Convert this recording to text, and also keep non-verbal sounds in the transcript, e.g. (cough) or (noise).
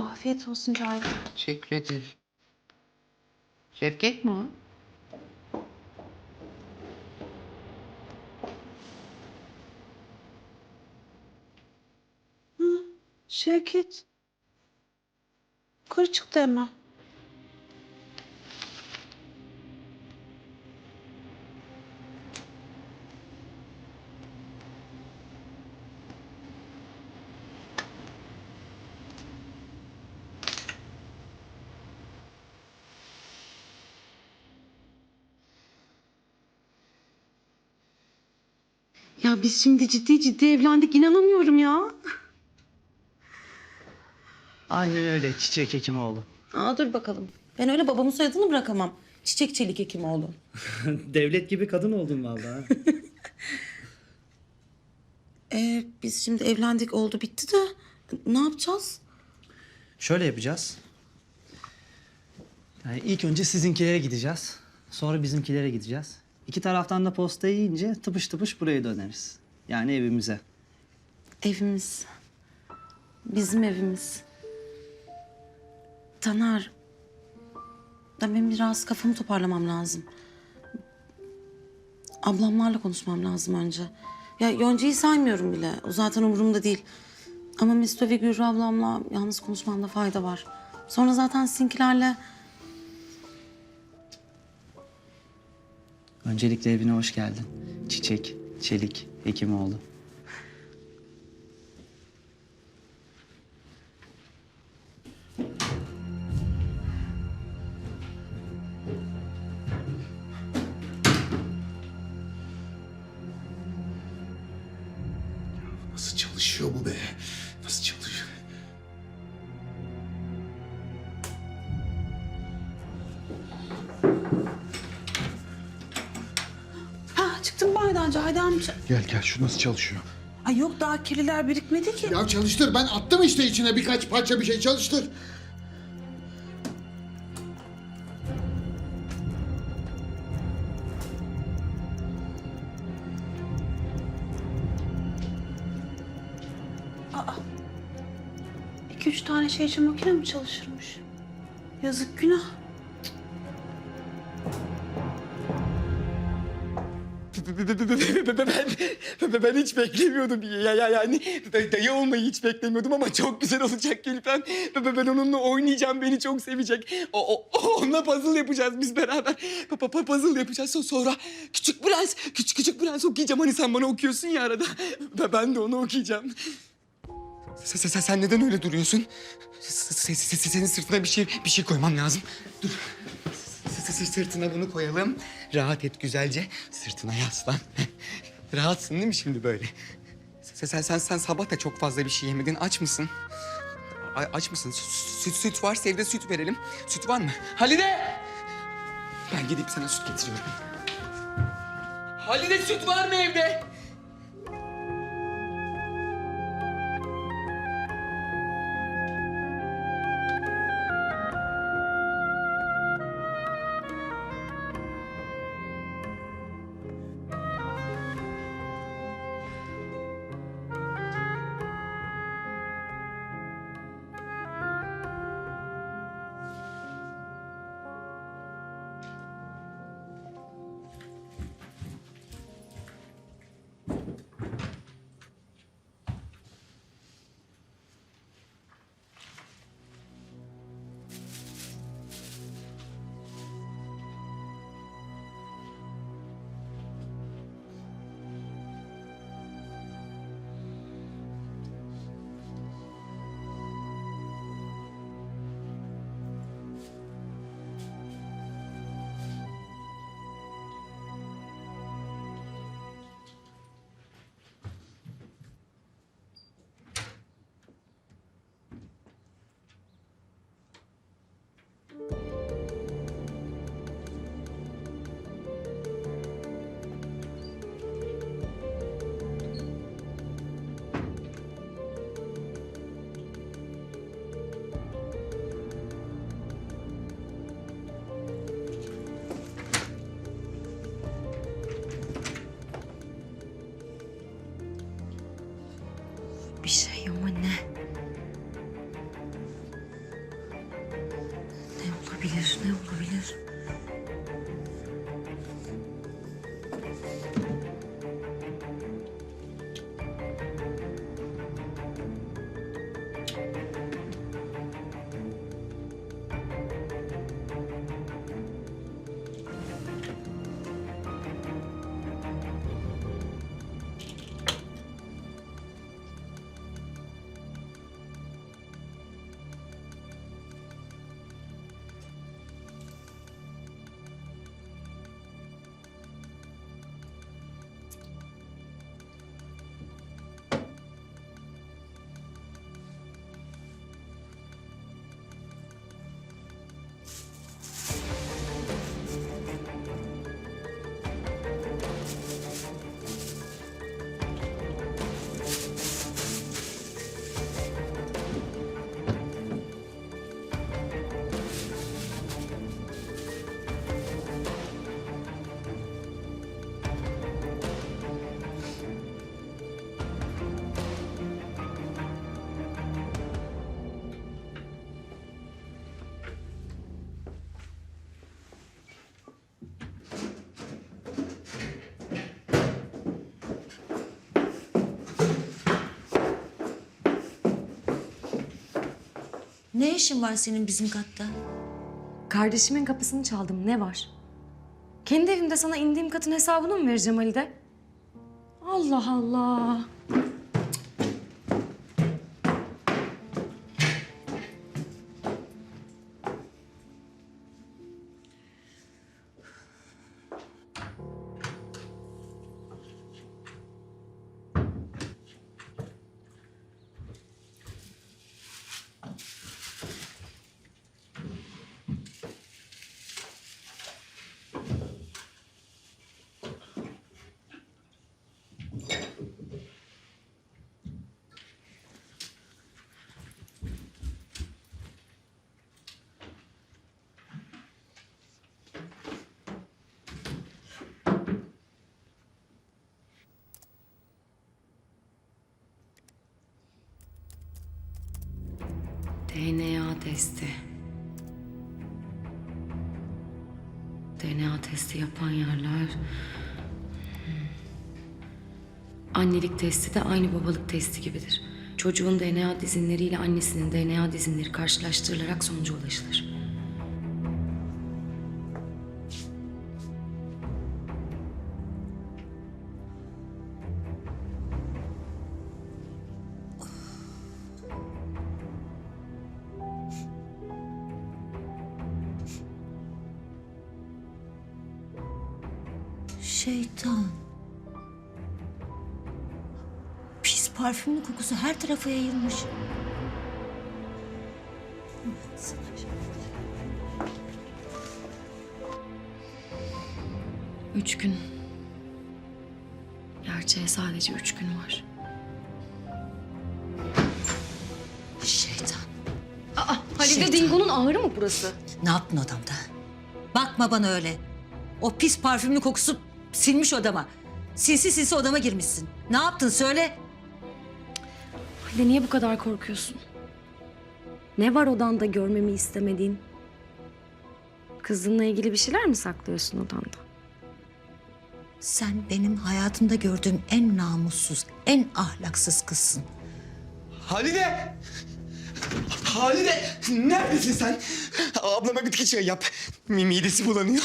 Afiyet olsun Cahit. Teşekkür ederim. Şevket mi o? Şevket. Yukarı çıktı hemen. Ya biz şimdi ciddi ciddi evlendik inanamıyorum ya. Aynen öyle Çiçek Hekimoğlu. Aa dur bakalım. Ben öyle babamın soyadını bırakamam. Çiçek Çelik Hekimoğlu. (laughs) Devlet gibi kadın oldun vallahi. (laughs) Ee, biz şimdi evlendik oldu bitti de ne yapacağız? Şöyle yapacağız. Yani ilk önce sizinkilere gideceğiz. Sonra bizimkilere gideceğiz. İki taraftan da postayı yiyince tıpış tıpış buraya döneriz. Yani evimize. Evimiz. Bizim evimiz. Taner. Ben benim biraz kafamı toparlamam lazım. Ablamlarla konuşmam lazım önce. Ya Yonca'yı saymıyorum bile. O zaten umurumda değil. Ama Mesut ve Gürü ablamla yalnız konuşmamda fayda var. Sonra zaten sizinkilerle... Öncelikle evine hoş geldin. Çiçek, Çelik, Hekimoğlu. Nasıl çalışıyor bu be? Nasıl çalışıyor? Baydan Cahide amca. Gel gel şu nasıl çalışıyor? Ay yok daha kirliler birikmedi ki. Ya çalıştır ben attım işte içine birkaç parça bir şey çalıştır. İki üç tane şey için makine mi çalışırmış? Yazık günah. Ben, ben hiç beklemiyordum ya, ya yani dayı olmayı hiç beklemiyordum ama çok güzel olacak Gülfem. Ben, ben onunla oynayacağım beni çok sevecek. O, o, onunla puzzle yapacağız biz beraber. Pa, pa, pa- puzzle yapacağız So- sonra küçük prens küçük küçük prens okuyacağım hani sen bana okuyorsun ya arada. Ben, de onu okuyacağım. Sen, sen, sen neden öyle duruyorsun? Senin sırtına bir şey bir şey koymam lazım. Dur. Sırtına bunu koyalım. Rahat et güzelce. Sırtına yaslan. (laughs) Rahatsın değil mi şimdi böyle? Sen, sen, sen, sen sabah da çok fazla bir şey yemedin. Aç mısın? A- aç mısın? Sü- Süt, süt varsa evde süt verelim. Süt var mı? Halide! Ben gidip sana süt getiriyorum. Halide süt var mı evde? Umpisa yung na. Ne işin var senin bizim katta? Kardeşimin kapısını çaldım. Ne var? Kendi evimde sana indiğim katın hesabını mı vereceğim Halide? Allah Allah. Testi. DNA testi yapan yerler. Hmm. Annelik testi de aynı babalık testi gibidir. Çocuğun DNA dizinleriyle annesinin DNA dizinleri karşılaştırılarak sonuca ulaşılır. Şeytan. Pis parfümün kokusu her tarafa yayılmış. Üç gün. Gerçeğe sadece üç gün var. Şeytan. Halide Şeytan. Dingo'nun ağrı mı burası? Ne yaptın odamda? Bakma bana öyle. O pis parfümün kokusu silmiş odama. Sinsi sinsi odama girmişsin. Ne yaptın söyle. Halide niye bu kadar korkuyorsun? Ne var odanda görmemi istemediğin? Kızınla ilgili bir şeyler mi saklıyorsun odanda? Sen benim hayatımda gördüğüm en namussuz, en ahlaksız kızsın. Halide! Halide! Neredesin sen? Ablama bitki çayı yap. Mi- Midesi bulanıyor.